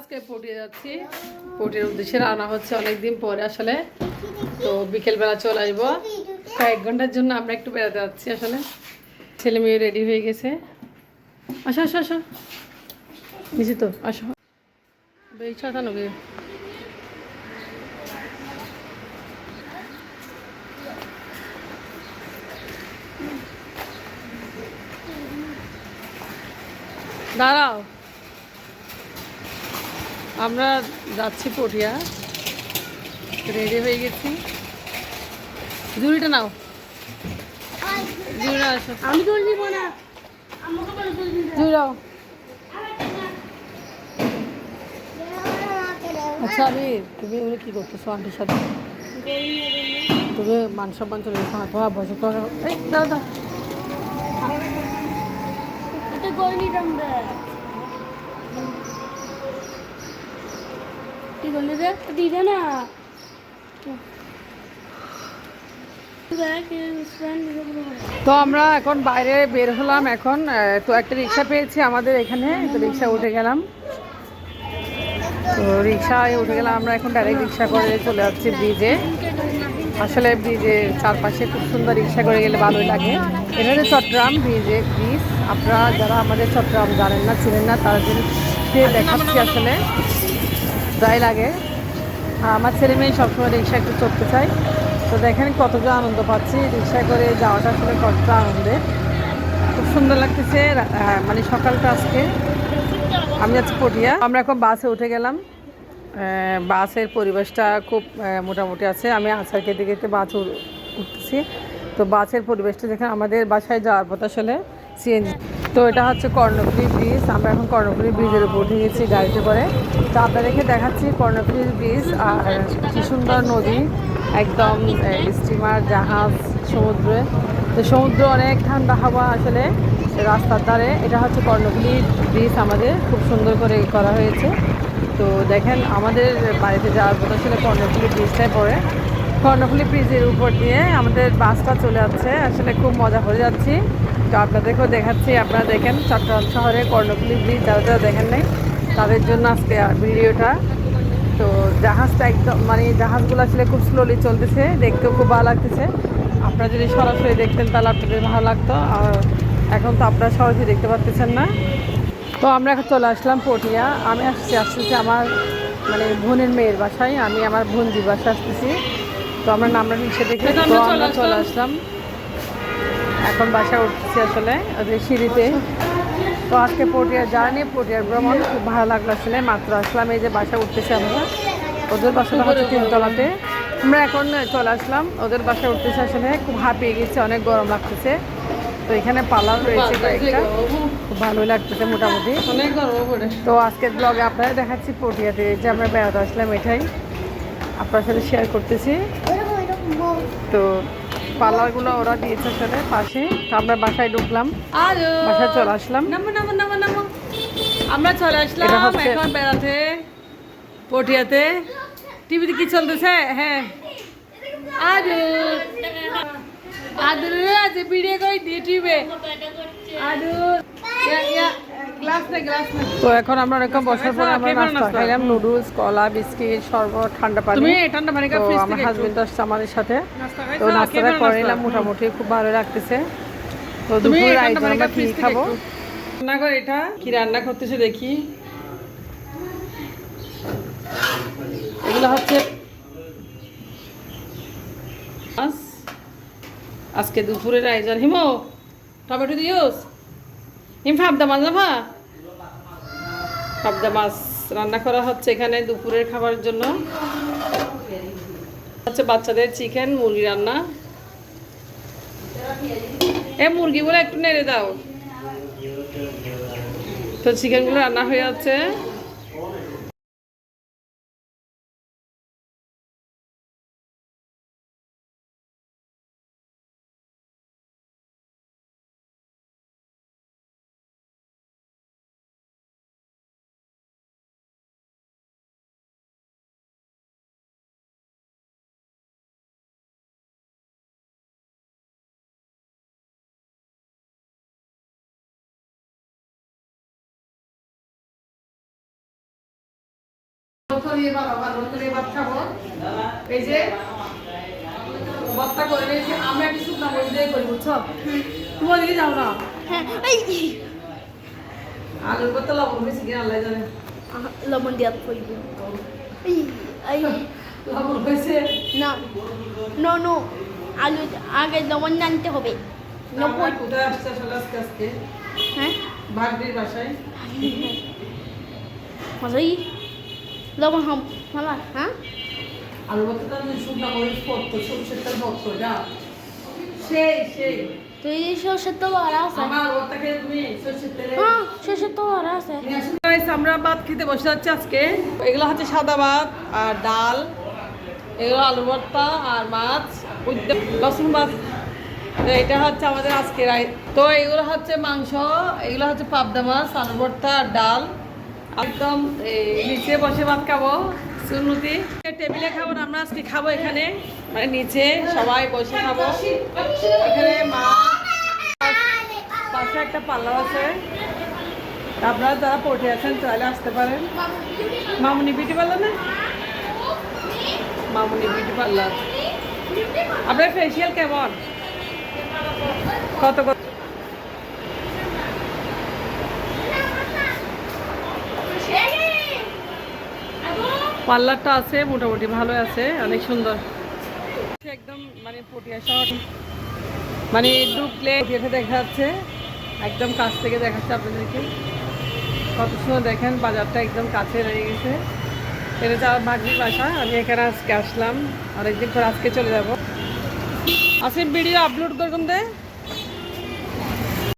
আজকে পটিয়ে যাচ্ছি। পটির উদ্দেশ্যে রান্না হচ্ছে অনেকদিন পরে আসলে। তো বিকেলবেলা চলে আসব। কয়েক ঘণ্টার জন্য আমরা একটু বেড়াতে যাচ্ছি আসলে। ছেলে মেয়ে রেডি হয়ে গেছে। আসো আসো আসো। নিচে তো, আসো। বেশ গে। দাঁড়াও। আমরা যাচ্ছি পটিয়া। রেডি হয়ে গেছি। জুড়িটা নাও। আমি না। জুড়াও আচ্ছা আমি তুমি এগুলো কী করতেছো আন্টির সাথে? তুমি মান সম্মান চলে গেছো তোমার বসে তো এই দাও দাও। কি করলি দিদে না। তো আমরা এখন বাইরে বের হলাম এখন। তো একটা রিক্সা পেয়েছি আমাদের এখানে। তো রিক্সা উঠে গেলাম। তো রিক্সায় উঠে গেলাম আমরা এখন ডাইরেক্ট রিক্সা করে চলে যাচ্ছি ব্রিজে আসলে ব্রিজের চারপাশে খুব সুন্দর রিক্সা করে গেলে ভালোই লাগে। এটা হচ্ছে চট্টগ্রাম ব্রিজে ব্রিজ আপনারা যারা আমাদের চট্টগ্রাম জানেন না, চিনেন না, তারা জন্য দেখাচ্ছি আসলে। যাই লাগে। আর আমার ছেলে মেয়ে সবসময় রিক্সা একটু চড়তে চাই তো দেখেন কতটা আনন্দ পাচ্ছি, রিক্সা করে যাওয়াটা আসলে কতটা আনন্দে। খুব সুন্দর লাগতেছে মানে সকালটা আজকে। আমি যাচ্ছি পটিয়া। আমরা এখন বাসে উঠে গেলাম। বাসের পরিবেশটা খুব মোটামুটি আছে। আমি আচার খেতে খেতে বাস উঠ- উঠতেছি। তো বাসের পরিবেশটা দেখে আমাদের বাসায় যাওয়ার পথ আসলে সিএনজি তো এটা হচ্ছে কর্ণফুলি ব্রিজ। আমরা এখন কর্ণফুলি ব্রিজের উপর উঠে গেছি গাড়িতে করে। তো আপনাদেরকে দেখাচ্ছি কর্ণফুলি ব্রিজ আর কি সুন্দর নদী, একদম স্টিমার, জাহাজ, সমুদ্রে। তো সমুদ্র অনেক ঠান্ডা হাওয়া আসলে রাস্তার ধারে। এটা হচ্ছে কর্ণফুলি ব্রিজ আমাদের। খুব সুন্দর করে করা হয়েছে। তো দেখেন, আমাদের বাড়িতে যাওয়ার পথ আসলে কর্ণফুলি ব্রিজটাই পড়ে। কর্ণফুলি ব্রিজের উপর দিয়ে আমাদের বাসটা চলে যাচ্ছে। আসলে খুব মজা করে যাচ্ছি। তো আপনাদেরকেও দেখাচ্ছি। আপনারা দেখেন, চট্টগ্রাম শহরে কর্ণফুলি ব্রিজ, যারা যারা দেখেন নাই, তাদের জন্য আজকে ভিডিওটা। তো জাহাজটা একদম মানে জাহাজগুলো আসলে খুব স্লোলি চলতেছে, দেখতেও খুব ভালো লাগতেছে। আপনারা যদি সরাসরি দেখতেন, তাহলে আপনাদের ভালো লাগতো। আর এখন তো আপনারা সরাসরি দেখতে পাচ্ছেন না। তো আমরা এখন চলে আসলাম পটিয়া। আমি আসছি, আসতেছি আমার মানে বোনের মেয়ের বাসায়। আমি আমার বোনজির বাসায় আসতেছি তো আমরা নামরা নিচে দেখে তো আমরা চলে আসলাম। এখন বাসায় উঠছি আসলে ওদের সিঁড়িতে। তো আজকে পটিয়া জার্নি পটিয়ার ভ্রমণ খুব ভালো লাগল আসলে মাত্র আসলাম এই যে বাসায় উঠতেছি আমরা। ওদের বাসাটা হচ্ছে তিনতলাতে। আমরা এখন চলে আসলাম ওদের বাসায় উঠতেছে আসলে খুব হাঁপিয়ে গেছে অনেক গরম লাগতেছে। তো এখানে পার্লার রয়েছে কয়েকটা। খুব ভালোই লাগতেছে মোটামুটি। অনেক গরম তো আজকের ব্লগে আপনারা দেখাচ্ছি পটিয়াতে যে আমরা বেড়াতে আসলাম এটাই। আপনার সাথে শেয়ার করতেছি। তো পার্লারগুলো ওরা দিয়েছে আসলে পাশে। আমরা বাসায় ঢুকলাম। বাসায় চলে আসলাম। আমরা চলে আসলাম এখন বেড়াতে পটিয়াতে। টিভিতে কি চলতেছে হ্যাঁ। আরও। আদর আজ ভিডিও করে দিয়ে টিভি। না তো এখন আমরা এরকম বসার পরে আমরা নাস্তা নাস্তা? খাইলাম নুডলস কলা বিস্কিট শরবত ঠান্ডা পানি। তুমি ঠান্ডা পানি তো আমার হাজবেন্ড আসছে আমাদের সাথে। তো নাস্তাটা করে নিলাম মোটামুটি খুব ভালো লাগতেছে। তো আয়োজন আমরা কি খাব? এটা। কি রান্না করতেছে দেখি। এগুলো হচ্ছে আজকে দুপুরের আয়োজন। হিমো টমেটো দিওস হিম ফাবদা মাছ না ভা ফাবদা মাছ রান্না করা হচ্ছে এখানে দুপুরের খাবারের জন্য। হচ্ছে বাচ্চাদের চিকেন মুরগি রান্না। এ, মুরগিগুলো একটু নেড়ে দাও। তো চিকেনগুলো রান্না হয়ে যাচ্ছে। এই যে বস্তা করে নিয়েছি আমরা একটু শুকনো মরিচ করি বুঝছ? তোমার দিকে যাও না। হ্যাঁ আলুর করতে লবণ বেশি কিনা আল্লাহ জানে। লবণ দিয়া এই লবণ হয়েছে? না নো নো আলু আগে লবণ আনতে হবে। কোথায় আসছে আসলে আজকে আজকে। হ্যাঁ? বাসায়। মজাই লবণ হম মালা হ্যাঁ? আলু করতে তো মরিচ পড়তো সরষের তেল পড়তো যা। সেই সেই। তুই সর্ষের তো আর আছে। আমার ওটা তুমি সরষের তেলে হ্যাঁ সর্ষের আর আছে। আমরা ভাত খেতে বসে যাচ্ছি আজকে। এগুলো হচ্ছে সাদা ভাত আর ডাল। এগুলো আলু ভর্তা আর মাছ। রসুন মাছ তো এটা হচ্ছে আমাদের আজকে তো এগুলো হচ্ছে মাংস এগুলো হচ্ছে পাবদা মাছ আলু ভর্তা আর ডাল। একদম নিচে বসে ভাত খাব, সুন্নতি। টেবিলে খাব না, আমরা আজকে খাব এখানে। মানে নিচে সবাই বসে খাব। এখানে মা, পাশে একটা পাল্লা আছে। আপনারা যারা পড়ে আছেন, তাহলে আসতে পারেন। মামুনি বিউটি পার্লার না? মামুনি বিউটি পার্লার। আপনার ফেসিয়াল কেমন? কত কত পার্লারটা আছে, মোটামুটি ভালো আছে, অনেক সুন্দর। একদম মানে পটিয়া শহর। মানে ঢুকলে পটিয়াতে দেখা যাচ্ছে, একদম কাছ থেকে দেখাচ্ছে আপনাদেরকে। কত সুন্দর, দেখেন, বাজারটা একদম কাছে রয়ে গেছে। এটা যাওয়ার ভাগ্যির বাসা, আমি এখানে আজকে আসলাম। অনেকদিন পর আজকে চলে যাব। আসিফ ভিডিও আপলোড করুন দে।